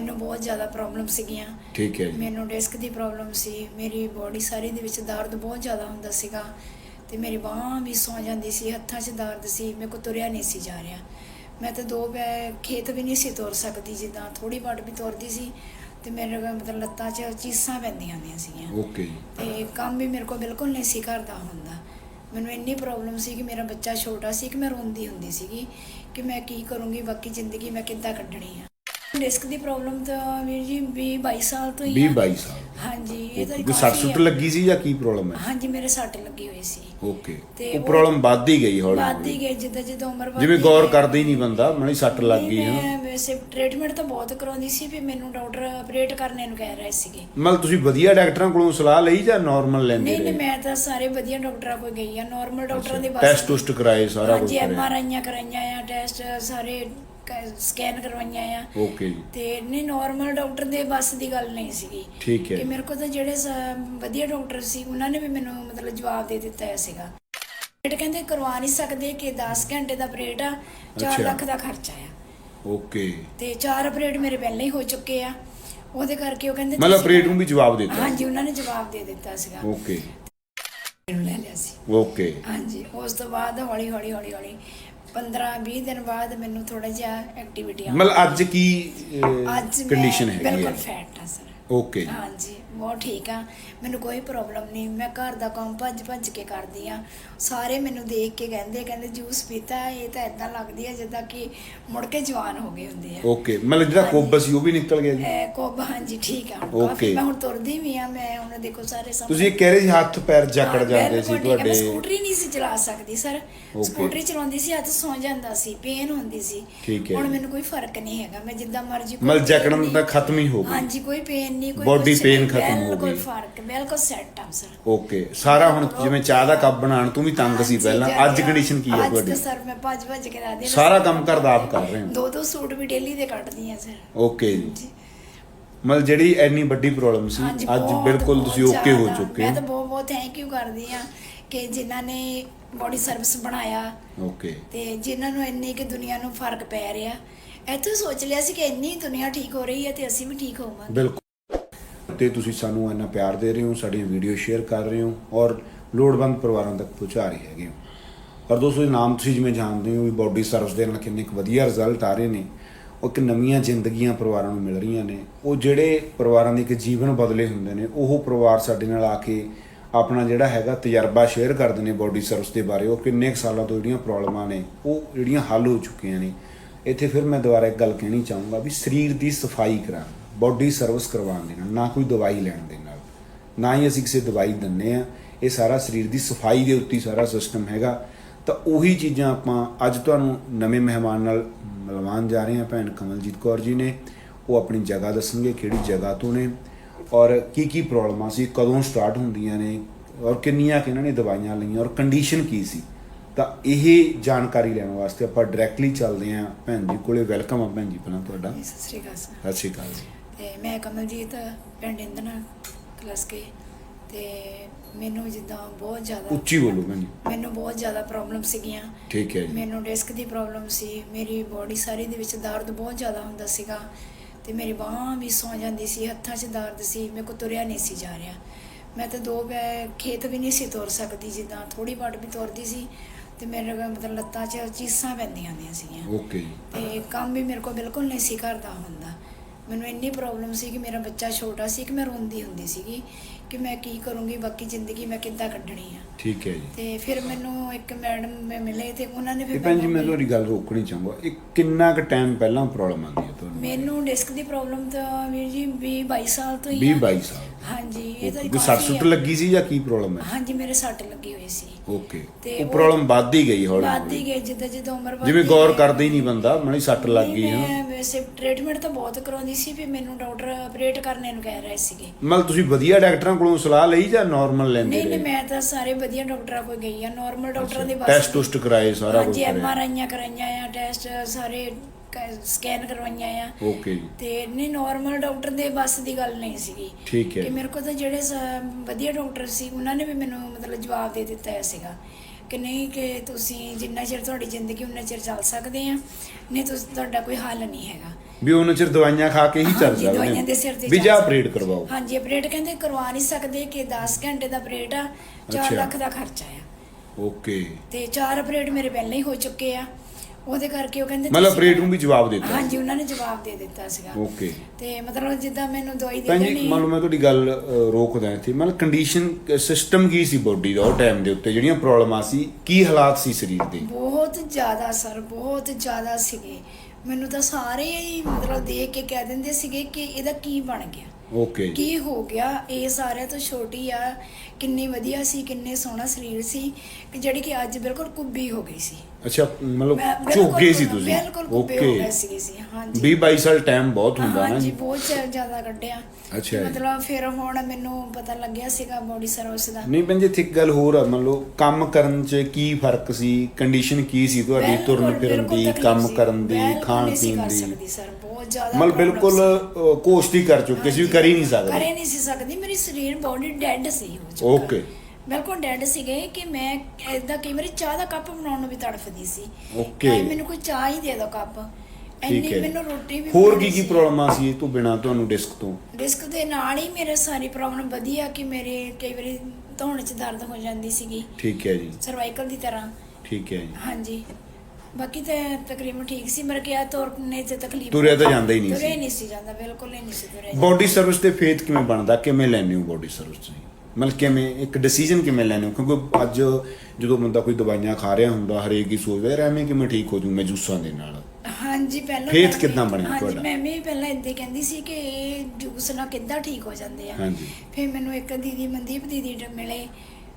ਮੈਨੂੰ ਬਹੁਤ ਜ਼ਿਆਦਾ ਪ੍ਰੋਬਲਮ ਸੀਗੀਆਂ। ਠੀਕ ਹੈ ਜੀ। ਮੈਨੂੰ ਡਿਸਕ ਦੀ ਪ੍ਰੋਬਲਮ ਸੀ ਮੇਰੀ ਬੋਡੀ ਸਾਰੀ ਦੇ ਵਿੱਚ ਦਰਦ ਬਹੁਤ ਜ਼ਿਆਦਾ ਹੁੰਦਾ ਸੀਗਾ ਤੇ ਮੇਰੀ ਬਾਹਾਂ ਵੀ ਸੌ ਜਾਂਦੀ ਸੀ ਹੱਥਾਂ 'ਚ ਦਰਦ ਸੀ ਮੇਰੇ ਕੋਲ ਤੁਰਿਆ ਨਹੀਂ ਸੀ ਜਾ ਰਿਹਾ। ਮੈਂ ਤਾਂ ਦੋ ਪੈ ਖੇਤ ਵੀ ਨਹੀਂ ਸੀ ਤੁਰ ਸਕਦੀ ਜਿੱਦਾਂ ਥੋੜੀ ਬਾਟ ਵੀ ਤੁਰਦੀ ਸੀ ਤੇ ਮੇਰੇ ਮਤਲਬ ਲੱਤਾਂ 'ਚ ਚੀਸਾਂ ਪੈਂਦੀਆਂ ਹੁੰਦੀਆਂ ਸੀਗੀਆਂ। ਓਕੇ ਤੇ ਕੰਮ ਵੀ ਮੇਰੇ ਕੋਲ ਬਿਲਕੁਲ ਨਹੀਂ ਸੀ ਕਰਦਾ ਹੁੰਦਾ। ਮੈਨੂੰ ਇੰਨੀ ਪ੍ਰੋਬਲਮ ਸੀ ਕਿ ਮੇਰਾ ਬੱਚਾ ਛੋਟਾ ਸੀ ਕਿ ਮੈਂ ਰੋਂਦੀ ਹੁੰਦੀ ਸੀਗੀ ਕਿ ਮੈਂ ਕੀ ਕਰੂੰਗੀ ਬਾਕੀ ਜ਼ਿੰਦਗੀ ਮੈਂ ਕਿੱਦਾਂ ਕੱਢਣੀ ਆ। ਡਿਸਕ ਦੀ ਪ੍ਰੋਬਲਮ ਤਾਂ ਵੀਰ ਜੀ 20 22 ਸਾਲ ਤੋਂ ਹੀ 20 ਆ। 22 ਸਾਲ। ਹਾਂਜੀ ਇਹ ਤਾਂ ਕੋਈ ਕਾਫੀ ਸੱਟ ਸੁੱਟ। ਲੱਗੀ ਸੀ ਜਾਂ ਕੀ ਪ੍ਰੋਬਲਮ ਹੈ? ਹਾਂਜੀ ਮੇਰੇ ਸੱਟ ਲੱਗੀ ਹੋਈ ਸੀ। ਓਕੇ ਤੇ ਉਹ ਪ੍ਰੋਬਲਮ ਵੱਧਦੀ ਗਈ ਹੌਲੀ ਵੱਧਦੀ ਗਈ ਜਿੱਦਾਂ ਜਿੱਦਾਂ ਉਮਰ ਜਿਵੇਂ ਵੱਧਦੀ ਗੌਰ ਗਈ। ਕਰਦਾ ਹੀ ਨਹੀਂ ਬੰਦਾ ਮਣੀ ਸੱਟ ਲੱਗ ਗਈ ਹੈ ਮੈਂ ਵੈਸੇ ਟ੍ਰੀਟਮੈਂਟ ਤਾਂ ਬਹੁਤ ਕਰਾਉਂਦੀ ਸੀ ਵੀ ਮੈਨੂੰ ਡਾਕਟਰ ਆਪਰੇਟ ਕਰਨੇ ਨੂੰ ਕਹਿ ਰਹੇ ਸੀਗੇ। ਮਤਲਬ ਤੁਸੀਂ ਵਧੀਆ ਡਾਕਟਰਾਂ ਕੋਲੋਂ ਸਲਾਹ ਲਈ ਜਾਂ ਨਾਰਮਲ ਲੈਂਦੇ ਨਹੀਂ ਨਹੀਂ ਮੈਂ ਤਾਂ ਸਾਰੇ ਵਧੀਆ ਡਾਕਟਰਾਂ ਕੋਲ ਗਈ ਆ ਨਾਰਮਲ ਡਾਕਟਰਾਂ ਦੇ ਬਸ ਟੈਸਟ ਟੁਸਟ ਕਰਾਏ ਸਾਰਾ ਕੁਝ ਕਰਾਇਆ ਆਰ ਆਈਆਂ ਕਰਾਈਆਂ ਆ ਟੈਸਟ ਸਾਰੇ ਸਕੈਨ ਕਰਵਾਈਆਂ ਆ। ਓਕੇ ਜੀ। ਤੇ ਨਹੀਂ ਨਾਰਮਲ ਡਾਕਟਰ ਦੇ ਬਸ ਦੀ ਗੱਲ ਨਹੀਂ ਸੀਗੀ। ਠੀਕ ਹੈ। ਕਿ ਮੇਰੇ ਕੋਲ ਤਾਂ ਜਿਹੜੇ ਸ- ਵਧੀਆ ਡਾਕਟਰ ਸੀ ਉਹਨਾਂ ਨੇ ਵੀ ਮੈਨੂੰ ਮਤਲਬ ਜਵਾਬ ਦੇ ਦਿੱਤਾ ਹੈ ਸੀਗਾ। ਇਹ ਕਹਿੰਦੇ ਕਰਵਾ ਨਹੀਂ ਸਕਦੇ ਕਿ 10 ਘੰਟੇ ਦਾ ਆਪਰੇਟ ਆ 4 ਅੱਛਾ। ਲੱਖ ਦਾ ਖਰਚਾ ਆ। ਓਕੇ ਤੇ ਚਾਰ ਆਪਰੇਟ ਮੇਰੇ ਪਹਿਲਾਂ ਹੀ ਹੋ ਚੁੱਕੇ ਆ। ਉਹਦੇ ਕਰਕੇ ਉਹ ਕਹਿੰਦੇ ਮਤਲਬ ਤੁਸੀਂ- ਆਪਰੇਟ ਨੂੰ ਵੀ ਜਵਾਬ ਦਿੱਤਾ। ਹਾਂਜੀ ਉਹਨਾਂ ਨੇ ਜਵਾਬ ਦੇ ਦਿੱਤਾ ਸੀਗਾ। ਓਕੇ ਮੈਨੂੰ ਲੈ ਲਿਆ ਸੀ। ਓਕੇ ਹਾਂਜੀ ਉਸ ਤੋਂ ਬਾਅਦ ਹੌਲੀ ਹੌਲੀ ਹੌਲੀ ਹੌਲੀ 15 20 ਦਿਨ ਬਾਅਦ ਮੈਨੂੰ ਥੋੜਾ ਜਿਹਾ ਐਕਟੀਵਿਟੀ ਆ ਮਤਲਬ ਅੱਜ ਕੀ ਅੱਜ ਕੰਡੀਸ਼ਨ ਹੈਗੀ ਬਿਲਕੁਲ ਹੈ ਫੈਟ ਆ ਸਰ ਓਕੇ ਜੀ। ਹਾਂਜੀ। ਬਹੁਤ ਠੀਕ ਆ। ਮੈਨੂੰ ਕੋਈ ਪ੍ਰੋਬਲਮ ਨਹੀਂ। ਮੈਂ ਘਰ ਦਾ ਕੰਮ ਭੱਜ ਭੱਜ ਕੇ ਕਰਦੀ ਆ। ਸਾਰੇ ਮੈਨੂੰ ਦੇਖ ਕੇ ਕਹਿੰਦੇ ਕਹਿੰਦੇ ਜੂਸ ਪੀਤਾ ਇਹ ਤਾਂ ਇਦਾਂ ਲੱਗਦੀ ਹੈ ਜਿੱਦਾਂ ਕਿ ਮੁੜ ਕੇ ਜਵਾਨ ਹੋ ਗਏ ਹੁੰਦੇ ਆ। ਓਕੇ ਮਤਲਬ ਜਿਹੜਾ ਕੁੱਬ ਸੀ ਉਹ ਵੀ ਨਿਕਲ ਗਿਆ ਜੀ? ਕੋਬ ਹਾਂਜੀ ਠੀਕ ਆ। ਹੁਣ. ਕਾਫੀ ਮੈਂ ਹੁਣ ਤੁਰਦੀ ਵੀ ਆ ਮੈਂ ਹੁਣ ਦੇਖੋ ਸਾਰੇ ਸਾਹਮਣੇ ਤੁਸੀਂ ਕਹਿ ਰਹੇ ਸੀ ਹੱਥ ਪੈਰ ਜਕੜ ਜਾਂਦੇ ਸੀ ਹੈ। ਮੈਂ ਤੁਹਾਡੇ। ਸਕੂਟਰੀ ਨਹੀਂ ਸੀ ਚਲਾ ਸਕਦੀ ਸਰ. ਸਕੂਟਰੀ ਚਲਾਉਂਦੀ ਸੀ ਹੱਥ ਸੌ ਜਾਂਦਾ ਸੀ ਪੇਨ ਹੁੰਦੀ ਸੀ। ਹੁਣ। ਮੈਨੂੰ ਕੋਈ ਫ਼ਰਕ ਨਹੀਂ ਹੈਗਾ। ਮੈਂ ਜਿੱਦਾਂ ਮਰਜ਼ੀ ਮਤਲਬ ਜਕੜਨ ਤਾਂ ਖਤਮ ਹੀ ਹੋ ਗਈ। ਹਾਂਜੀ ਕੋਈ ਪੇਨ ਨਹੀਂ ਕੋਈ ਕੁਛ pain ਨਹੀਂ, ਖਤਮ ਹੋ ਬਿਲਕੁਲ ਗਈ। ਫ਼ਰਕ ਬਿਲਕੁਲ ਸੈੱਟ ਆ ਸਰ। ਓਕੇ ਸਾਰਾ ਹੁਣ ਜਿਵੇਂ ਚਾਹ ਦਾ ਕੱਪ ਬਣਾਉਣ ਤੂੰ ਵੀ ਤੰਗ ਸੀ ਪਹਿਲਾਂ। ਅੱਜ। ਕੰਡੀਸ਼ਨ ਕੀ ਹੈ ਅੱਜ ਤੁਹਾਡੀ? ਤਾਂ ਸਰ ਮੈਂ ਭੱਜ ਭੱਜ ਕੇ ਰਾਦੀ ਸਾਰਾ ਕੰਮ ਘਰ ਦਾ ਆਪ ਕਰ ਰਹੇ ਹੋ? ਦੋ ਦੋ ਸੂਟ ਵੀ ਡੇਲੀ ਦੇ ਕੱਟਦੀ ਆ ਸਰ। ਓਕੇ ਜੀ। ਮਤਲਬ ਜਿਹੜੀ ਇੰਨੀ ਵੱਡੀ ਪ੍ਰੋਬਲਮ ਸੀ ਅੱਜ ਬਹੁਤ- ਬਿਲਕੁਲ ਬਹੁਤ ਤੁਸੀਂ ਓਕੇ ਹੋ ਜ਼ਿਆਦਾ। ਚੁੱਕੇ ਮੈਂ ਤਾਂ ਹੋ ਬਹੁਤ ਬਹੁਤ ਥੈਂਕ ਯੂ ਕਰਦੀ ਆ ਕਿ ਜਿਨ੍ਹਾਂ ਨੇ ਬੋਡੀ ਸਰਵਿਸ ਬਣਾਇਆ। ਓਕੇ ਤੇ ਜਿਨ੍ਹਾਂ ਨੂੰ ਇੰਨੀ ਕਿ ਦੁਨੀਆ ਨੂੰ ਫ਼ਰਕ ਪੈ ਰਿਹਾ। ਇੱਥੋਂ ਸੋਚ ਲਿਆ ਸੀ ਕਿ ਇੰਨੀ ਦੁਨੀਆ ਠੀਕ ਹੋ ਰਹੀ ਹੈ ਤੇ ਅਸੀਂ ਵੀ ਠੀਕ ਹੋਵਾਂਗੇ। ਬਿਲਕੁਲ। ਤੇ ਤੁਸੀਂ ਸਾਨੂੰ ਇੰਨਾ ਪਿਆਰ ਦੇ ਰਹੇ ਹੋ, ਸਾਡੀਆਂ ਵੀਡੀਓ ਸ਼ੇਅਰ ਕਰ ਰਹੇ ਹੋ ਔਰ ਲੋੜਵੰਦ ਪਰਿਵਾਰਾਂ ਤੱਕ ਪਹੁੰਚਾ ਰਹੇ ਹੈਗੇ ਹੋ। ਔਰ ਦੋਸਤੋ, ਇਹ ਨਾਮ ਤੁਸੀਂ ਜਿਵੇਂ ਜਾਣਦੇ ਹੋ ਵੀ ਬਾਡੀ ਸਰਵਿਸ ਦੇ ਨਾਲ ਕਿੰਨੇ ਕੁ ਵਧੀਆ ਰਿਜ਼ਲਟ ਆ ਰਹੇ ਨੇ, ਉਹ ਇੱਕ ਨਵੀਆਂ ਜ਼ਿੰਦਗੀਆਂ ਪਰਿਵਾਰਾਂ ਨੂੰ ਮਿਲ ਰਹੀਆਂ ਨੇ। ਉਹ ਜਿਹੜੇ ਪਰਿਵਾਰਾਂ ਦੇ ਇੱਕ ਜੀਵਨ ਬਦਲੇ ਹੁੰਦੇ ਨੇ, ਉਹ ਪਰਿਵਾਰ ਸਾਡੇ ਨਾਲ ਆ ਕੇ ਆਪਣਾ ਜਿਹੜਾ ਹੈਗਾ ਤਜਰਬਾ ਸ਼ੇਅਰ ਕਰਦੇ ਨੇ ਬਾਡੀ ਸਰਵਿਸ ਦੇ ਬਾਰੇ। ਉਹ ਕਿੰਨੇ ਕੁ ਸਾਲਾਂ ਤੋਂ ਜਿਹੜੀਆਂ ਪ੍ਰੋਬਲਮਾਂ ਨੇ, ਉਹ ਜਿਹੜੀਆਂ ਹੱਲ ਹੋ ਚੁੱਕੀਆਂ ਨੇ। ਇੱਥੇ ਫਿਰ ਮੈਂ ਦੁਬਾਰਾ ਇੱਕ ਗੱਲ ਕਹਿਣੀ ਚਾਹੂੰਗਾ ਵੀ ਸਰੀਰ ਦੀ ਸਫ਼ਾਈ ਕਰਾਉਣ। ਬਾਡੀ ਸਰਵਿਸ ਕਰਵਾਉਣ ਦੇ ਨਾਲ ਨਾ ਕੋਈ ਦਵਾਈ ਲੈਣ ਦੇ ਨਾਲ ਨਾ ਹੀ ਅਸੀਂ ਕਿਸੇ ਦਵਾਈ ਦਿੰਨੇ ਆ ਇਹ ਸਾਰਾ ਸਰੀਰ ਦੀ ਸਫ਼ਾਈ ਦੇ ਉੱਤੇ ਸਾਰਾ ਸਿਸਟਮ ਹੈਗਾ। ਤਾਂ ਉਹੀ ਚੀਜ਼ਾਂ ਆਪਾਂ ਅੱਜ ਤੁਹਾਨੂੰ ਨਵੇਂ ਮਹਿਮਾਨ ਨਾਲ ਮਿਲਵਾਉਣ ਜਾ ਰਹੇ ਹਾਂ। ਭੈਣ ਕਮਲਜੀਤ ਕੌਰ ਜੀ ਨੇ ਉਹ ਆਪਣੀ ਜਗ੍ਹਾ ਦੱਸਣਗੇ ਕਿਹੜੀ ਜਗ੍ਹਾ ਤੋਂ ਨੇ ਔਰ ਕੀ ਕੀ ਪ੍ਰੋਬਲਮਾਂ ਸੀ ਕਦੋਂ ਸਟਾਰਟ ਹੁੰਦੀਆਂ ਨੇ ਔਰ ਕਿੰਨੀਆਂ ਕਿ ਇਹਨਾਂ ਨੇ ਦਵਾਈਆਂ ਲਈਆਂ ਔਰ ਕੰਡੀਸ਼ਨ ਕੀ ਸੀ। ਤਾਂ ਇਹ ਜਾਣਕਾਰੀ ਲੈਣ ਵਾਸਤੇ ਆਪਾਂ ਡਾਇਰੈਕਟਲੀ ਚੱਲਦੇ ਹਾਂ। ਭੈਣ ਜੀ ਕੋਲੇ ਵੈਲਕਮ ਆ ਭੈਣ ਜੀ ਪਹਿਲਾਂ ਤੁਹਾਡਾ। ਸਤਿ ਸ੍ਰੀ ਅਕਾਲ ਸਤਿ ਸ਼੍ਰੀ ਅਕਾਲ ਜੀ। ਤੇ ਮੈਂ ਕਮਲਜੀਤ ਪਿੰਡ ਇੰਦਨਾ ਕਲਸ ਕੇ ਤੇ ਮੈਨੂੰ ਜਿੱਦਾਂ ਬਹੁਤ ਜ਼ਿਆਦਾ ਉੱਚੀ ਬੋਲੋ ਜੀ ਮੈਨੂੰ ਬਹੁਤ ਜ਼ਿਆਦਾ ਪ੍ਰੋਬਲਮ ਸੀਗੀਆਂ। ਠੀਕ ਹੈ ਜੀ। ਮੈਨੂੰ ਡਿਸਕ ਦੀ ਪ੍ਰੋਬਲਮ ਸੀ ਮੇਰੀ ਬੋਡੀ ਸਾਰੀ ਦੇ ਵਿੱਚ ਦਰਦ ਬਹੁਤ ਜ਼ਿਆਦਾ ਹੁੰਦਾ ਸੀਗਾ ਤੇ ਮੇਰੀ ਬਾਹਾਂ ਵੀ ਸੌ ਜਾਂਦੀ ਸੀ ਹੱਥਾਂ 'ਚ ਦਰਦ ਸੀ ਮੇਰੇ ਕੋਲ ਤੁਰਿਆ ਨਹੀਂ ਸੀ ਜਾ ਰਿਹਾ। ਮੈਂ ਤਾਂ ਦੋ ਪੈ ਖੇਤ ਵੀ ਨਹੀਂ ਸੀ ਤੁਰ ਸਕਦੀ ਜਿੱਦਾਂ ਥੋੜੀ ਬਾਟ ਵੀ ਤੁਰਦੀ ਸੀ ਤੇ ਮੇਰੇ ਮਤਲਬ ਲੱਤਾਂ 'ਚ ਚੀਸਾਂ ਪੈਂਦੀਆਂ ਹੁੰਦੀਆਂ ਸੀਗੀਆਂ। ਓਕੇ ਜੀ ਤੇ ਕੰਮ ਵੀ ਮੇਰੇ ਕੋਲ ਬਿਲਕੁਲ ਨਹੀਂ ਸੀ ਕਰਦਾ ਹੁੰਦਾ। ਮੈਨੂੰ ਇੰਨੀ ਪ੍ਰੋਬਲਮ ਸੀ ਕਿ ਮੇਰਾ ਬੱਚਾ ਛੋਟਾ ਸੀ ਕਿ ਮੈਂ ਰੋਂਦੀ ਹੁੰਦੀ ਸੀਗੀ ਕਿ ਮੈਂ ਕੀ ਕਰੂੰਗੀ ਬਾਕੀ ਜ਼ਿੰਦਗੀ ਮੈਂ ਕਿੱਦਾਂ ਕੱਢਣੀ ਆ। ਠੀਕ ਹੈ ਜੀ। ਤੇ ਫਿਰ ਮੈਨੂੰ ਇੱਕ ਮੈਡਮ ਮੈਂ ਮਿਲੇ ਤੇ ਉਹਨਾਂ ਨੇ ਫਿਰ ਭੈਣ ਜੀ ਮੈਂ ਤੁਹਾਡੀ ਗੱਲ ਰੋਕਣੀ ਚਾਹੂੰਗਾ ਇਹ ਕਿੰਨਾ ਕੁ ਟਾਈਮ ਪਹਿਲਾਂ ਪ੍ਰੋਬਲਮ ਆਉਂਦੀ ਹੈ ਤੁਹਾਨੂੰ? ਮੈਨੂੰ ਡਿਸਕ ਦੀ ਪ੍ਰੋਬਲਮ ਤਾਂ ਵੀਰ ਜੀ 20 22 ਸਾਲ ਤੋਂ ਹੀ 20 ਆ 22 ਸਾਲ। ਹਾਂਜੀ ਇਹ ਤਾਂ ਕੋਈ ਸੱਟ ਕਾਫੀ ਸੁੱਟ ਆ। ਲੱਗੀ ਸੀ ਜਾਂ ਕੀ ਪ੍ਰੋਬਲਮ ਹੈ? ਹਾਂਜੀ ਮੇਰੇ ਸੱਟ ਲੱਗੀ ਹੋਈ ਸੀ। ਓਕੇ ਤੇ ਉਹ ਉਹ- ਪ੍ਰੋਬਲਮ ਵੱਧਦੀ ਗਈ ਹੌਲੀ ਵੱਧਦੀ ਗਈ ਜਿੱਦਾਂ ਜਿੱਦਾਂ ਉਮਰ ਜਿਵੇਂ ਵੱਧਦੀ ਗੌਰ ਗਈ। ਕਰਦਾ ਹੀ ਨਹੀਂ ਬੰਦਾ ਮਣੀ ਸੱਟ ਲੱਗ ਗਈ ਹੈ। ਮੈਂ ਵੈਸੇ ਟ੍ਰੀਟਮੈਂਟ ਤਾਂ ਬਹੁਤ ਕਰਾਉਂਦੀ ਸੀ ਵੀ ਮੈਨੂੰ ਡਾਕਟਰ ਆਪਰੇਟ ਕਰਨੇ ਨੂੰ ਕਹਿ ਰਹੇ ਸੀਗੇ। ਮਤਲਬ ਤੁਸੀਂ ਵਧੀਆ ਡਾਕਟਰਾਂ ਕੋਲੋਂ ਸਲਾਹ ਲਈ ਜਾਂ ਨਾਰਮਲ ਲੈਂਦੇ ਨਹੀਂ ਨਹੀਂ ਰਹੇ? ਮੈਂ ਤਾਂ ਸਾਰੇ ਵਧੀਆ ਡਾਕਟਰਾਂ ਕੋਲ ਗਈ ਆ ਨਾਰਮਲ ਡਾਕਟਰਾਂ ਦੇ ਬਸ ਟੈਸਟ ਟੁਸਟ ਕਰਾਏ ਸਾਰਾ ਕੁਝ ਹਾਂਜੀ ਐਮ ਆਰ ਕਰਾਇਆ। ਆਈਆਂ ਕਰਾਈਆਂ ਆ ਟੈਸਟ ਸਾਰੇ ਸਕੈਨ ਕਰਵਾਈਆਂ ਆ। ਓਕੇ ਜੀ। ਤੇ ਨਹੀਂ ਨਾਰਮਲ ਡਾਕਟਰ ਦੇ ਬਸ ਦੀ ਗੱਲ ਨਹੀਂ ਸੀਗੀ। ਠੀਕ ਹੈ। ਕਿ ਮੇਰੇ ਕੋਲ ਤਾਂ ਜਿਹੜੇ ਸ- ਵਧੀਆ ਡਾਕਟਰ ਸੀ ਉਹਨਾਂ ਨੇ ਵੀ ਮੈਨੂੰ ਮਤਲਬ ਜਵਾਬ ਦੇ ਦਿੱਤਾ ਹੈ ਸੀਗਾ ਕਿ ਨਹੀਂ ਕਿ ਤੁਸੀਂ ਜਿੰਨਾ ਚਿਰ ਤੁਹਾਡੀ ਜ਼ਿੰਦਗੀ ਉਨਾ ਚਿਰ ਚੱਲ ਸਕਦੇ ਆ ਨਹੀਂ ਤੁਸੀਂ ਤੁਹਾਡਾ ਕੋਈ ਹੱਲ ਨਹੀਂ ਹੈਗਾ। ਵੀ ਉਹਨਾਂ ਚਿਰ ਦਵਾਈਆਂ ਖਾ ਕੇ ਹੀ ਚੱਲ ਹਾਂਜੀ, ਦਵਾਈਆਂ ਦੇ ਸਿਰ ਤੇ ਵੀ ਚੱਲ ਜਾਂ। ਆਪਰੇਟ ਕਰਵਾਓ। ਹਾਂਜੀ ਆਪਰੇਟ ਕਹਿੰਦੇ ਕਰਵਾ ਨਹੀਂ ਸਕਦੇ ਕਿ 10 ਘੰਟੇ ਦਾ ਆਪਰੇਟ ਆ 4 ਅੱਛਾ। ਲੱਖ ਦਾ ਖਰਚਾ ਆ। ਓਕੇ ਤੇ ਚਾਰ ਆਪਰੇਟ ਮੇਰੇ ਪਹਿਲਾਂ ਹੀ ਹੋ ਚੁੱਕੇ ਆ। ਉਹਦੇ ਕਰਕੇ ਉਹ ਕਹਿੰਦੇ ਮਤਲਬ ਤੁਸੀਂ- ਨੂੰ ਵੀ ਜਵਾਬ ਦਿੱਤਾ। ਹਾਂਜੀ ਉਹਨਾਂ ਨੇ ਜਵਾਬ ਦੇ ਦਿੱਤਾ ਸੀਗਾ। ਓਕੇ। ਤੇ ਮਤਲਬ ਜਿੱਦਾਂ ਮੈਨੂੰ ਦਵਾਈ ਦੇ ਭੈਣ ਜੀ ਦੇਣੀ ਮੰਨ ਲਓ ਮੈਂ ਤੁਹਾਡੀ ਗੱਲ ਅ, ਰੋਕਦਾ ਇੱਥੇ। ਮਤਲਬ ਕੰਡੀਸ਼ਨ ਸਿਸਟਮ ਕੀ ਸੀ ਬੋਡੀ ਦਾ ਉਹ ਟਾਈਮ ਦੇ ਉੱਤੇ? ਜਿਹੜੀਆਂ ਪ੍ਰੋਬਲਮਾਂ ਸੀ ਕੀ ਹਾਲਾਤ ਸੀ ਸਰੀਰ ਦੇ? ਬਹੁਤ ਜ਼ਿਆਦਾ ਸਰ ਬਹੁਤ ਜ਼ਿਆਦਾ ਸੀਗੇ। ਮੈਨੂੰ ਤਾਂ ਸਾਰੇ ਹੀ ਮਤਲਬ ਦੇਖ ਕੇ ਕਹਿ ਦਿੰਦੇ ਸੀਗੇ ਕਿ ਇਹਦਾ ਕੀ ਬਣ ਗਿਆ। ਓਕੇ ਜੀ ਕੀ ਹੋ ਗਿਆ? ਇਹ ਸਾਰਿਆਂ ਤੋਂ ਛੋਟੀ ਆ ਕਿੰਨੀ ਵਧੀਆ ਸੀ ਕਿੰਨੇ ਸੋਹਣਾ ਸਰੀਰ ਸੀ ਕਿ ਜਿਹੜੀ ਕਿ ਅੱਜ ਬਿਲਕੁਲ ਕੁੱਬੀ ਹੋ ਗਈ ਸੀ। ਅੱਛਾ ਮਤਲਬ ਮੈਂ ਝੁਕ ਗਏ ਸੀ ਬਿਲਕੁਲ- ਤੁਸੀਂ? ਬਿਲਕੁਲ ਕੁੱਬੇ ਹੋ ਗਏ ਸੀਗੇ ਸੀ ਹਾਂਜੀ। 20 22 ਸਾਲ ਟਾਈਮ ਬਹੁਤ ਹੁੰਦਾ ਨਾ ਹਾਂਜੀ। ਜੀ ਬਹੁਤ ਜ਼ਿਆ- ਜ਼ਿਆਦਾ ਕੱਢਿਆ। ਅੱਛਾ ਜੀ। ਮਤਲਬ ਫਿਰ ਹੁਣ ਮੈਨੂੰ ਪਤਾ ਲੱਗਿਆ ਸੀਗਾ ਬੋਡੀ ਸਰਵਿਸ ਦਾ। ਨਹੀਂ ਜੀ ਇੱਥੇ ਇੱਕ ਗੱਲ ਹੋਰ ਆ ਮੰਨ ਲਓ ਕੰਮ ਕਰਨ 'ਚ ਕੀ ਫ਼ਰਕ ਸੀ? ਕੰਡੀਸ਼ਨ ਕੀ ਸੀ ਤੁਹਾਡੀ? ਬਿਲਕੁਲ- ਤੁਰਨ ਫਿਰਨ ਬਿਲਕੁਲ ਦੀ ਤਕਲੀਫ ਕੰਮ ਸੀ। ਕਰਨ ਦੀ ਬਿਲਕੁਲ ਖਾਣ ਨਹੀਂ ਸੀ ਪੀਣ ਕਰ ਦੀ? ਸਕਦੀ ਸਰ ਬਹੁਤ ਜ਼ਿਆਦਾ ਮਤਲਬ ਬਿਲਕੁਲ ਸੀ। ਅ, ਕੋਸ਼ਿਸ਼ ਕਰ ਚੁੱਕੇ ਸੀ ਵੀ ਕਰ ਹੀ ਨਹੀਂ ਕਰੇ ਸਕਦੇ ਨਹੀਂ ਸੀ ਸਕਦੀ। ਮੇਰੀ ਸਰੀਰ ਬੋਡੀ ਡੈਡ ਸੀ ਹੋ ਚੁੱਕਾ। ਬਿਲਕੁਲ ਡੈਡ ਸੀਗੇ ਕਿ ਮੈਂ ਇਦਾਂ ਕਈ ਵਾਰੀ ਚਾਹ ਦਾ ਕੱਪ ਬਣਾਉਣ ਨੂੰ ਵੀ ਤੜਫਦੀ ਸੀ। ਓਕੇ। ਹਾਏ, ਮੈਨੂੰ ਕੋਈ ਚਾਹ ਹੀ ਦੇ ਦਿਓ ਕੱਪ। ਠੀਕ ਹੈ। ਮੈਨੂੰ ਰੋਟੀ ਵੀ ਹੋਰ ਕੀ ਕੀ ਸੀ। ਪ੍ਰੋਬਲਮਾਂ ਸੀ ਇਹ ਤੋਂ ਬਿਨਾ ਤੁਹਾਨੂੰ ਡਿਸਕ ਤੋਂ? ਡਿਸਕ ਦੇ ਨਾਲ ਹੀ ਮੇਰੇ ਸਾਰੀ ਪ੍ਰੋਬਲਮ ਵਧੀਆ ਕਿ ਮੇਰੇ ਕਈ ਵਾਰੀ ਧੌਣ 'ਚ ਦਰਦ ਹੋ ਜਾਂਦੀ ਸੀਗੀ। ਠੀਕ ਹੈ ਜੀ। ਸਰਵਾਈਕਲ ਦੀ ਤਰ੍ਹਾਂ। ਠੀਕ ਹੈ ਜੀ। ਹਾਂਜੀ। ਬਾਕੀ ਤੇ ਤਕਰੀਬਨ ਠੀਕ ਸੀ ਮਰ ਕਿਹਾ ਤੁਰਨੇ ਤੇ ਤਕਲੀਫ ਤੁਰਿਆ ਤਾਂ ਜਾਂਦਾ ਹੀ ਨਹੀਂ ਤੁਰਿਆ ਸੀ। ਹੀ ਨਹੀਂ ਸੀ ਜਾਂਦਾ ਬਿਲਕੁਲ ਹੀ ਨਹੀਂ ਸੀ ਤੁਰਿਆ ਜਾਂਦਾ। ਬਾਡੀ ਸਰਵਿਸ ਤੇ ਫੇਥ ਕਿਵੇਂ ਬਣਦਾ? ਕਿਵੇਂ ਲੈਣੇ ਹੋ ਬਾਡੀ ਸਰਵਿਸ ਤੁਸੀਂ? ਮਤਲਬ ਕਿਵੇਂ ਇੱਕ ਡਿਸੀਜਨ ਕਿਵੇਂ ਲੈਣੇ ਹੋ? ਕਿਉਂਕਿ ਅੱਜ ਜਦੋਂ ਬੰਦਾ ਕੋਈ ਦਵਾਈਆਂ ਖਾ ਰਿਹਾ ਹੁੰਦਾ ਹਰੇਕ ਹੀ ਸੋਚਦਾ ਯਾਰ ਐਵੇਂ ਕਿਵੇਂ ਠੀਕ ਹੋ ਜੂ ਮੈਂ ਜੂਸਾਂ ਦੇ ਨਾਲ? ਹਾਂਜੀ ਪਹਿਲਾਂ Faith ਮੈਂ ਵੀ- ਕਿੱਦਾਂ ਬਣਿਆ ਹਾਂਜੀ ਤੁਹਾਡਾ? ਮੈਂ ਵੀ ਪਹਿਲਾਂ ਇਦਾਂ ਕਹਿੰਦੀ ਸੀ ਕਿ ਇਹ ਜੂਸ ਨਾਲ ਕਿੱਦਾਂ ਠੀਕ ਹੋ ਜਾਂਦੇ ਆ। ਹਾਂਜੀ। ਫਿਰ ਮੈਨੂੰ ਇੱਕ ਦੀਦੀ ਮਨਦੀਪ ਦੀਦੀ ਡ- ਮਿਲੇ।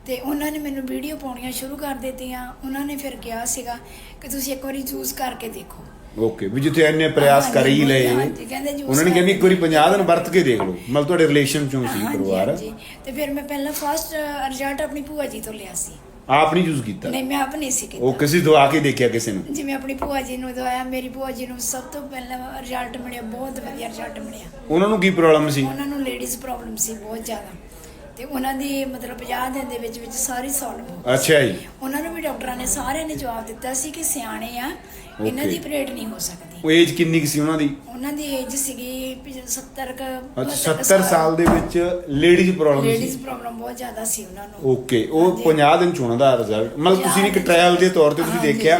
ਤੇ ਉਹਨਾਂ ਨੇ ਮੈਨੂੰ ਵੀਡੀਓ ਪਾਉਣੀਆਂ ਸ਼ੁਰੂ ਕਰ ਦਿੱਤੀਆਂ। ਉਹਨਾਂ ਨੇ ਫਿਰ ਕਿਹਾ ਸੀਗਾ ਕਿ ਤੁਸੀਂ ਇੱਕ ਵਾਰੀ ਜੂਸ ਕਰਕੇ ਦੇਖੋ। ਓਕੇ ਵੀ ਜਿੱਥੇ ਇੰਨੇ ਪ੍ਰਯਾਸ ਕਰ ਹੀ ਲਏ। ਹਾਂਜੀ, ਕਹਿੰਦੇ juice ਉਹਨਾਂ ਨੇ ਕਿਹਾ ਵੀ ਇੱਕ ਵਾਰੀ 50 ਦਿਨ ਵਰਤ ਕੇ ਦੇਖ ਲਓ। ਮਤਲਬ ਤੁਹਾਡੇ ਰਿਲੇਸ਼ਨ ਚੋਂ ਸੀ ਹਾਂਜੀ, ਪਰਿਵਾਰ। ਹਾਂਜੀ। ਤੇ ਫਿਰ ਮੈਂ ਪਹਿਲਾਂ ਫਸਟ ਰਿਜ਼ਲਟ ਆਪਣੀ ਭੂਆ ਜੀ ਤੋਂ ਲਿਆ ਸੀ। ਆਪ ਨਹੀਂ ਯੂਜ਼ ਕੀਤਾ? ਨਹੀਂ ਮੈਂ ਆਪ ਨਹੀਂ ਸੀ ਕੀਤਾ। ਉਹ ਕਿਸੇ ਦਵਾ ਕੇ ਦੇਖਿਆ ਕਿਸੇ ਨੂੰ? ਜਿਵੇਂ ਆਪਣੀ ਭੂਆ ਜੀ ਨੂੰ ਦਵਾਇਆ ਮੇਰੀ ਭੂਆ ਜੀ ਨੂੰ ਸਭ ਤੋਂ ਪਹਿਲਾਂ ਰਿਜ਼ਲਟ ਮਿਲਿਆ ਬਹੁਤ ਵਧੀਆ ਰਿਜ਼ਲਟ ਮਿਲਿਆ। ਉਹਨਾਂ ਨੂੰ ਕੀ ਪ੍ਰੋਬਲਮ ਸੀ? ਉਹਨਾਂ ਨੂੰ ਲੇਡੀਜ਼ ਪ੍ਰੋਬਲਮ ਸੀ ਬਹੁਤ ਜ਼ਿਆਦਾ। ਤੇ ਉਹਨਾਂ ਦੀ ਮਤਲਬ 50 ਦਿਨ ਦੇ ਵਿੱਚ ਵਿੱਚ ਸਾਰੀ ਸੋਲਵ ਹੋ ਗਈ। ਅੱਛਾ ਜੀ ਉਹਨਾਂ ਨੂੰ ਵੀ ਡਾਕਟਰਾਂ ਨੇ ਸਾਰਿਆਂ ਨੇ ਜਵਾਬ ਦਿੱਤਾ ਸੀ ਕਿ ਸਿਆਣੇ ਆ ਇਹਨਾਂ. ਦੀ ਪਰੇਡ ਨਹੀਂ ਹੋ ਸਕਦੀ ਉਹ ਏਜ ਕਿੰਨੀ ਕੁ ਸੀ ਉਹਨਾਂ ਦੀ ਉਹਨਾਂ ਦੀ ਏਜ ਸੀਗੀ 70 ਕ ਅੱਛਾ 70 ਸਾਲ ਦੇ ਵਿੱਚ ਲੇਡੀਜ਼ ਪ੍ਰੋਬਲਮ ਲੇਡੀਜ਼ ਸੀ ਪ੍ਰੋਬਲਮ ਬਹੁਤ ਜ਼ਿਆਦਾ ਸੀ ਉਹਨਾਂ ਨੂੰ ਓਕੇ ਉਹ ਹਾਂਜੀ। 50 ਦਿਨ ਚ ਉਹਨਾਂ ਦਾ ਰਿਜ਼ਲਟ ਮਤਲਬ ਤੁਸੀਂ ਇੱਕ। ਟ੍ਰਾਇਲ ਦੇ ਤੌਰ ਤੇ ਤੁਸੀਂ। ਦੇਖਿਆ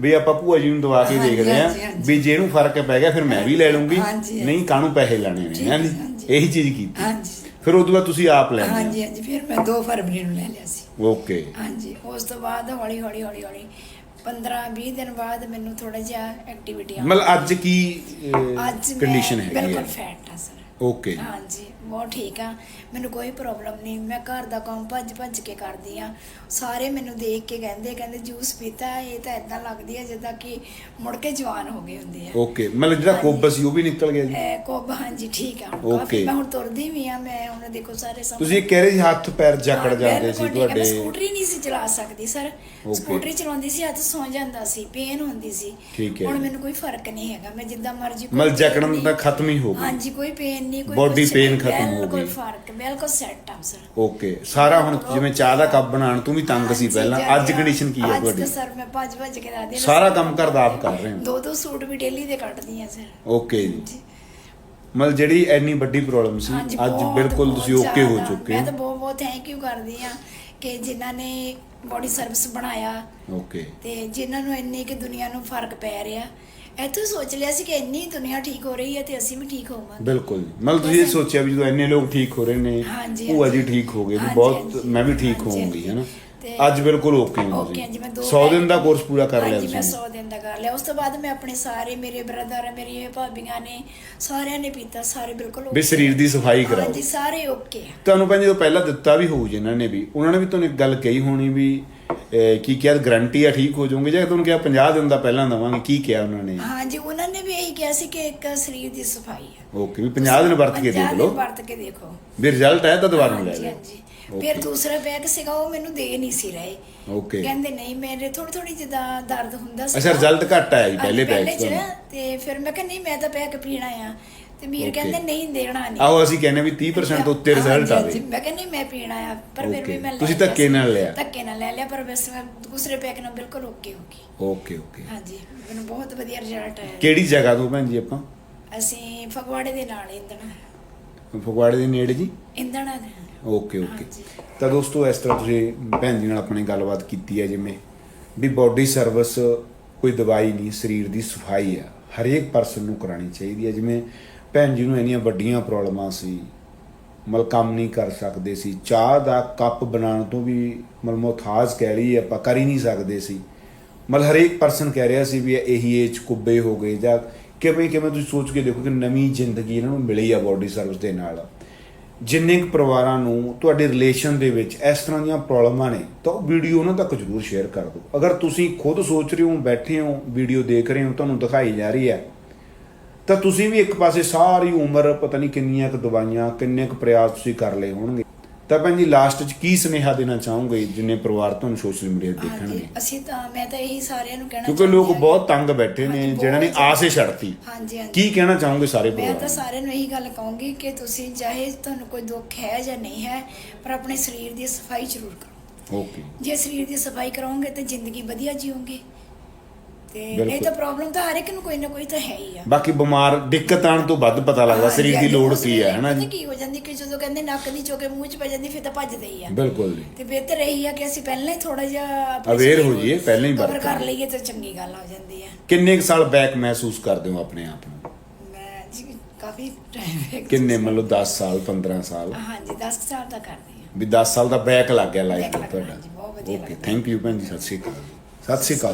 ਵੀ ਆਪਾਂ ਭੂਆ ਜੀ ਨੂੰ ਦਵਾ ਕੇ ਦੇਖਦੇ ਆ। ਵੀ ਜੇ ਇਹਨੂੰ ਫ਼ਰਕ ਪੈ ਗਿਆ ਫਿਰ ਮੈਂ ਵੀ ਲੈ ਲੂੰਗੀ। ਨਹੀਂ ਕਾਹਨੂੰ ਪੈਸੇ ਲੈਣੇ ਨੇ ਹਾਂਜੀ। ਇਹੀ ਚੀਜ਼ ਕੀਤੀ ਹਾਂਜੀ ਫਿਰ ਤੋਂ ਬਾਅਦ ਤੁਸੀਂ ਆਪ ਲੈ ਲਿਆ? ਹਾਂਜੀ ਹਾਂਜੀ ਫਿਰ ਮੈਂ 2 ਫਰਵਰੀ ਨੂੰ ਲੈ ਲਿਆ ਸੀ। ਓਕੇ। ਹਾਂਜੀ ਉਸ ਤੋਂ ਬਾਅਦ ਹੌਲੀ ਹੌਲੀ ਹੌਲੀ ਹੌਲੀ 15 20 ਦਿਨ ਬਾਅਦ ਮੈਨੂੰ ਥੋੜਾ ਜਿਹਾ ਐਕਟੀਵਿਟੀ ਆ ਮਤਲਬ ਅੱਜ ਕੀ ਕੰਡੀਸ਼ਨ ਹੈਗੀ ਬਿਲਕੁਲ ਹੈ ਫੈਟ ਆ ਸਰ। ਓਕੇ ਹਾਂਜੀ। ਬਹੁਤ ਠੀਕ ਆ। ਮੈਨੂੰ ਕੋਈ ਪ੍ਰੋਬਲਮ ਨਹੀਂ। ਮੈਂ ਘਰ ਦਾ ਕੰਮ ਭੱਜ ਭੱਜ ਕੇ ਕਰਦੀ ਆ। ਸਾਰੇ ਮੈਨੂੰ ਦੇਖ ਕੇ ਕਹਿੰਦੇ ਕਹਿੰਦੇ ਜੂਸ ਪੀਤਾ ਇਹ ਤਾਂ ਇਦਾਂ ਲੱਗਦੀ ਹੈ ਜਿੱਦਾਂ ਕਿ ਮੁੜ ਕੇ ਜਵਾਨ ਹੋ ਗਏ ਹੁੰਦੇ ਆ। ਓਕੇ ਮਤਲਬ ਜਿਹੜਾ ਕੁੱਬ ਸੀ ਉਹ ਵੀ ਨਿਕਲ ਗਿਆ ਜੀ। ਐ ਕੋਬ ਹਾਂਜੀ ਠੀਕ ਆ। ਹੁਣ. ਕਾਫੀ ਮੈਂ ਹੁਣ ਤੁਰਦੀ ਵੀ ਆ ਮੈਂ ਹੁਣ ਦੇਖੋ ਸਾਰੇ ਸਾਹਮਣੇ ਤੁਸੀਂ ਕਹਿ ਰਹੇ ਸੀ ਹੱਥ ਪੈਰ ਜਕੜ ਜਾਂਦੇ ਸੀ ਤੁਹਾਡੇ। ਸਕੂਟਰੀ ਨਹੀਂ ਸੀ ਚਲਾ ਸਕਦੀ ਸਰ. ਸਕੂਟਰੀ ਚਲਾਉਂਦੀ ਸੀ ਹੱਥ ਸੌ ਜਾਂਦਾ ਸੀ ਪੇਨ ਹੁੰਦੀ ਸੀ। ਹੁਣ। ਮੈਨੂੰ ਕੋਈ ਫ਼ਰਕ ਨਹੀਂ ਹੈਗਾ। ਮੈਂ ਜਿੱਦਾਂ ਮਰਜ਼ੀ ਮਤਲਬ ਜਕੜਨ ਤਾਂ ਖਤਮ ਹੀ ਹੋ ਗਈ। ਹਾਂਜੀ ਕੋਈ ਪੇਨ ਨਹੀਂ ਕੋਈ ਕੁਛ pain ਨਹੀਂ, ਖਤਮ ਹੋ ਬਿਲਕੁਲ ਗਈ। ਫ਼ਰਕ ਬਿਲਕੁਲ ਸੈੱਟ ਆ ਸਰ ਓਕੇ ਸਾਰਾ ਹੁਣ ਜਿਵੇਂ ਚਾਹ ਦਾ ਕੱਪ ਬਣਾਉਣ ਤੂੰ ਵੀ ਤੰਗ ਸੀ ਪਹਿਲਾਂ। ਅੱਜ। ਕੰਡੀਸ਼ਨ ਕੀ ਹੈ ਅੱਜ ਤੁਹਾਡੀ? ਤਾਂ ਸਰ ਮੈਂ ਭੱਜ ਭੱਜ ਕੇ ਰਾਦੀ ਸਾਰਾ ਕੰਮ ਘਰ ਦਾ ਆਪ ਕਰ ਰਹੇ ਹੋ? ਦੋ ਦੋ ਸੂਟ ਵੀ ਡੇਲੀ ਦੇ ਕੱਟਦੀ ਆ ਸਰ ਓਕੇ ਜੀ। ਮਤਲਬ ਜਿਹੜੀ ਇੰਨੀ ਵੱਡੀ ਪ੍ਰੋਬਲਮ ਸੀ ਹਾਂਜੀ, ਅੱਜ ਬਹੁਤ- ਬਿਲਕੁਲ ਬਹੁਤ ਤੁਸੀਂ ਓਕੇ ਹੋ ਜ਼ਿਆਦਾ। ਚੁੱਕੇ ਮੈਂ ਤਾਂ ਬਹੁਤ ਬਹੁਤ ਥੈਂਕ ਯੂ ਕਰਦੀ ਆ ਕਿ ਜਿਨ੍ਹਾਂ ਨੇ ਬੋਡੀ ਸਰਵਿਸ ਬਣਾਇਆ। ਓਕੇ ਤੇ ਜਿਨ੍ਹਾਂ ਨੂੰ ਇੰਨੀ ਕਿ ਦੁਨੀਆ ਨੂੰ ਫ਼ਰਕ ਪੈ ਰਿਹਾ। ਇੱਥੋਂ ਸੋਚ ਲਿਆ ਸੀ ਕਿ ਇੰਨੀ ਦੁਨੀਆ ਠੀਕ ਹੋ ਰਹੀ ਹੈ ਤੇ ਅਸੀਂ ਵੀ ਠੀਕ ਹੋਵਾਂਗੇ ਬਿਲਕੁਲ ਜੀ। ਮਤਲਬ ਤੁਸੀਂ ਇਹ ਸੋਚਿਆ ਵੀ ਜਦੋਂ ਇੰਨੇ ਲੋਕ ਠੀਕ ਹੋ ਰਹੇ ਨੇ ਹਾਂਜੀ, ਭੂਆ ਜੀ ਹਾਂਜੀ। ਠੀਕ ਹੋ ਗਏ ਵੀ ਹਾਂਜੀ, ਬਹੁਤ ਹਾਂਜੀ। ਮੈਂ ਵੀ ਠੀਕ ਹਾਂਜੀ, ਹਾਂਜੀ। ਹੈਨਾ ਤੇ- ਅੱਜ ਬਿਲਕੁਲ ਓਕੇ ਹੋ ਜੀ ਮੈਂ ਦੋ 100 ਦਿਨ ਦਾ ਕੋਰਸ ਪੂਰਾ ਕਰ ਲਿਆ ਹਾਂਜੀ ਮੈਂ ਤੁਸੀਂ 100 ਦਿਨ ਦਾ ਕਰ ਲਿਆ ਉਸ ਤੋਂ ਬਾਅਦ ਮੈਂ ਆਪਣੇ ਸਾਰੇ ਮੇਰੇ ਬ੍ਰਦਰ ਮੇਰੀਆਂ ਭਾਬੀਆਂ ਨੇ ਸਾਰਿਆਂ ਨੇ ਪੀਤਾ ਸਾਰੇ ਬਿਲਕੁਲ ਵੀ okay ਸਰੀਰ ਦੀ ਸਫ਼ਾਈ ਕਰਾਓ ਹਾਂਜੀ ਸਾਰੇ ਓਕੇ ਤੁਹਾਨੂੰ ਭਾਵੇਂ ਜਦੋਂ ਪਹਿਲਾਂ ਦਿੱਤਾ ਵੀ ਹੋਊ ਜਿਨ੍ਹਾਂ ਨੇ ਵੀ ਉਹਨਾਂ ਨੇ ਵੀ ਤੁਹਾਨੂੰ ਇੱਕ ਗੱਲ ਕਹੀ ਹੋਣੀ ਵੀ ਕੀ ਕਿਹਾ ਗਾਰੰਟੀ ਆ ਠੀਕ ਹੋ ਜਾਓਗੇ ਜਾਂ ਤੁਹਾਨੂੰ ਕਿਹਾ 50 ਦਿਨ ਦਾ ਪਹਿਲਾਂ ਦਵਾਂਗੇ? ਕੀ ਕਿਹਾ ਉਹਨਾਂ ਨੇ? ਹਾਂਜੀ ਉਹਨਾਂ ਨੇ ਵੀ ਇਹੀ ਕਿਹਾ ਸੀ ਕਿ ਇੱਕ ਸਰੀਰ ਦੀ ਸਫ਼ਾਈ ਹੈ ਓਕੇ ਵੀ 50 ਦਿਨ ਵਰਤ ਕੇ 50 ਦੇਖ ਲਓ। ਵਰਤ ਕੇ ਦੇਖੋ। ਵੀ ਰਿਜ਼ਲਟ ਆਇਆ ਤਾਂ ਦੁਬਾਰਾ ਲੈ ਲਿਓ। ਹਾਂਜੀ. ਫਿਰ ਦੂਸਰਾ ਬੈਗ ਸੀਗਾ ਉਹ ਮੈਨੂੰ ਦੇ ਨਹੀਂ ਸੀ ਰਹੇ। ਓਕੇ ਕਹਿੰਦੇ ਨਹੀਂ ਮੇਰੇ ਥੋੜੀ ਥੋੜੀ ਜਿੱਦਾਂ ਦਰਦ ਹੁੰਦਾ ਸੀ ਅੱਛਾ ਰਿਜ਼ਲਟ ਘੱਟ ਆਇਆ ਜੀ ਪਹਿਲੇ ਚ। ਤੋਂ ਤੇ ਫਿਰ ਮੈਂ ਕਿਹਾ ਨਹੀਂ ਮੈਂ ਤਾਂ ਪੈਕ ਪੀਣਾ ਆ। ਤੇ ਵੀਰ. ਕਹਿੰਦੇ ਨਹੀਂ ਦੇਣਾ ਨਹੀਂ। ਆਓ ਅਸੀਂ ਕਹਿੰਦੇ ਵੀ 30% ਤੋਂ ਉੱਤੇ ਰਿਜ਼ਲਟ ਆਵੇ। ਮੈਂ ਕਹਿੰਦੀ ਮੈਂ ਪੀਣਾ ਆ ਪਰ ਫਿਰ ਵੀ. ਮੈਂ ਤੁਸੀਂ ਧੱਕੇ। ਨਾਲ ਲਿਆ। ਧੱਕੇ ਨਾਲ ਲੈ ਲਿਆ ਪਰ ਬਸ ਮੈਂ ਦੂਸਰੇ ਪੈਕ ਨਾਲ ਬਿਲਕੁਲ ਓਕੇ ਹੋ ਗਈ। ਓਕੇ ਓਕੇ ਹਾਂਜੀ ਮੈਨੂੰ ਬਹੁਤ ਵਧੀਆ ਰਿਜ਼ਲਟ ਆਇਆ। ਕਿਹੜੀ ਜਗ੍ਹਾ ਤੋਂ ਭੈਣ ਜੀ ਆਪਾਂ? ਅਸੀਂ ਫਗਵਾੜੇ ਦੇ ਨਾਲ ਇੰਦਣ। ਫਗਵਾੜੇ ਦੇ ਨੇੜੇ ਜੀ? ਇੰਦਣ ਓਕੇ ਓਕੇ ਹਾਂਜੀ। ਤਾਂ ਦੋਸਤੋ ਇਸ ਤਰ੍ਹਾਂ ਤੁਸੀਂ ਭੈਣ ਜੀ ਨਾਲ ਆਪਣੀ ਗੱਲਬਾਤ ਕੀਤੀ ਹੈ ਜਿਵੇਂ ਵੀ ਬਾਡੀ ਸਰਵਿਸ ਕੋਈ ਦਵਾਈ ਨਹੀਂ ਸਰੀਰ ਦੀ ਸਫ਼ਾਈ ਆ ਹਰੇਕ ਪਰਸਨ ਨੂੰ ਕਰਾਣੀ ਚਾਹੀਦੀ ਹੈ। ਜਿਵੇਂ ਭੈਣ ਜੀ ਨੂੰ ਇੰਨੀਆਂ ਵੱਡੀਆਂ ਪ੍ਰੋਬਲਮਾਂ ਸੀ, ਮਤਲਬ ਕੰਮ ਨਹੀਂ ਕਰ ਸਕਦੇ ਸੀ। ਚਾਹ ਦਾ ਕੱਪ ਬਣਾਉਣ ਤੋਂ ਵੀ ਮਤਲਬ ਮੁਹਤਾਜ ਕਹਿ ਲਈ ਆਪਾਂ ਕਰ ਹੀ ਨਹੀਂ ਸਕਦੇ ਸੀ। ਮਤਲਬ ਹਰੇਕ ਪਰਸਨ ਕਹਿ ਰਿਹਾ ਸੀ ਵੀ ਇਹੀ ਏਜ ਕੁੱਬੇ ਹੋ ਗਏ ਜਾਂ ਕਿਵੇਂ ਕਿਵੇਂ ਤੁਸੀਂ ਸੋਚ ਕੇ ਦੇਖੋ ਕਿ ਨਵੀਂ ਜ਼ਿੰਦਗੀ ਇਹਨਾਂ ਨੂੰ ਮਿਲੀ ਆ ਬਾਡੀ ਸਰਵਿਸ ਦੇ ਨਾਲ। ਜਿੰਨੇ ਕੁ ਪਰਿਵਾਰਾਂ ਨੂੰ ਤੁਹਾਡੇ ਰਿਲੇਸ਼ਨ ਦੇ ਵਿੱਚ ਇਸ ਤਰ੍ਹਾਂ ਦੀਆਂ ਪ੍ਰੋਬਲਮਾਂ ਨੇ, ਤਾਂ ਉਹ ਵੀਡੀਓ ਉਹਨਾਂ ਤੱਕ ਜ਼ਰੂਰ ਸ਼ੇਅਰ ਕਰ ਦਿਓ। ਅਗਰ ਤੁਸੀਂ ਖੁਦ ਸੋਚ ਰਹੇ ਹੋ, ਬੈਠੇ ਹੋ ਵੀਡੀਓ ਦੇਖ ਰਹੇ ਹੋ, ਤੁਹਾਨੂੰ ਦਿਖਾਈ ਜਾ ਰਹੀ ਹੈ ਤਾਂ ਤੁਸੀਂ ਵੀ ਇੱਕ ਪਾਸੇ ਸਾਰੀ ਉਮਰ ਪਤਾ ਨਹੀਂ ਕਿੰਨੀਆਂ ਕੁ ਦਵਾਈਆਂ ਕਿੰਨੇ ਕੁ ਪ੍ਰਯਾਸ ਤੁਸੀਂ ਕਰ ਲਏ ਹੋਣਗੇ। ਤਾਂ ਭੈਣ ਜੀ ਲਾਸਟ 'ਚ ਕੀ ਸੁਨੇਹਾ ਦੇਣਾ ਚਾਹੋਗੇ ਜਿੰਨੇ ਪਰਿਵਾਰ ਤੁਹਾਨੂੰ ਸੋਸ਼ਲ ਮੀਡੀਆ ਤੇ ਦੇਖਣਗੇ? ਅਸੀਂ ਤਾਂ ਮੈਂ ਤਾਂ ਇਹੀ ਸਾਰਿਆਂ ਨੂੰ ਕਹਿਣਾ ਕਿਉਂਕਿ ਲੋਕ ਬਹੁਤ ਤੰਗ ਬੈਠੇ ਨੇ ਜਿਹਨਾਂ ਨੇ ਆਸੇ ਛੱਡਤੀ। ਹਾਂਜੀ ਹਾਂਜੀ। ਕੀ ਕਹਿਣਾ ਚਾਹੋਗੇ ਸਾਰੇ ਮੈਂ ਪਰਿਵਾਰ ਤਾਂ ਨੂੰ? ਸਾਰਿਆਂ ਨੂੰ ਇਹੀ ਗੱਲ ਕਹੂੰਗੀ ਕਿ ਤੁਸੀਂ ਚਾਹੇ ਤੁਹਾਨੂੰ ਕੋਈ ਦੁੱਖ ਹੈ ਜਾਂ ਨਹੀਂ ਹੈ ਪਰ ਆਪਣੇ ਸਰੀਰ ਦੀ ਸਫ਼ਾਈ ਜ਼ਰੂਰ ਕਰੋ। ਓਕੇ ਜੇ ਸਰੀਰ ਦੀ ਸਫ਼ਾਈ ਕਰੋਗੇ ਤਾਂ ਜ਼ਿੰਦਗੀ ਵਧੀਆ ਜੀਓਗੇ। ਤੇ ਬਿਲਕੁਲ। ਇਹ ਤਾਂ ਪ੍ਰੋਬਲਮ ਤਾਂ ਹਰ ਇੱਕ ਨੂੰ ਕੋਈ ਨਾ ਕੋਈ ਤਾਂ ਹੈ ਹੀ ਆ। ਬਾਕੀ ਬਿਮਾਰ ਦਿੱਕਤ ਆਉਣ ਤੋਂ ਵੱਧ ਪਤਾ ਲੱਗਦਾ ਸਰੀਰ ਦੀ ਲੋੜ ਕੀ ਹੈ ਹਨਾ ਪਤਾ ਜੀ ਕੀ ਹੋ ਜਾਂਦੀ ਕਿ ਜਦੋਂ ਕਹਿੰਦੇ ਨੱਕ ਦੀ ਚੋਕੇ ਮੂੰਹ 'ਚ ਪੈ ਜਾਂਦੀ ਫਿਰ ਤਾਂ ਭੱਜਦੇ ਹੀ ਆ। ਬਿਲਕੁਲ ਜੀ। ਤੇ ਬਿਹਤਰ ਇਹੀ ਆ ਕਿ ਅਸੀਂ ਪਹਿਲਾਂ ਹੀ ਥੋੜਾ ਜਿਹਾ ਆਪਣੇ Aware ਸਰੀਰ ਹੋ ਨੂੰ ਜਾਈਏ, ਪਹਿਲਾਂ ਹੀ cover ਵਰਤ ਕਰ ਲਈਏ। ਤਾਂ ਚੰਗੀ ਗੱਲ ਹੋ ਜਾਂਦੀ ਆ। ਕਿੰਨੇ ਕੁ ਸਾਲ ਬੈਕ ਮਹਿਸੂਸ ਕਰਦੇ ਹੋ ਆਪਣੇ ਆਪ ਨੂੰ? ਮੈਂ ਜੀ ਕਾਫੀ ਟਾਈਮ ਕਿੰਨੇ ਮਤਲਬ 10 ਸਾਲ 15 ਸਾਲ? ਹਾਂਜੀ 10 ਸਾਲ ਦਾ ਕਰਦੀ ਆ। ਵੀ 10 ਸਾਲ ਦਾ ਬੈਕ ਲੱਗ ਗਿਆ ਲਾਈਫ Back ਲੱਗ ਤੁਹਾਡਾ। ਹਾਂਜੀ, ਬਹੁਤ ਵਧੀਆ ਓਕੇ ਲੱਗਦਾ। ਥੈਂਕ ਯੂ ਭੈਣ ਜੀ ਸਤਿ ਸ਼੍ਰੀ ਅਕਾਲ। ਸਤਿ ਸ਼੍ਰੀ ਅਕਾਲ।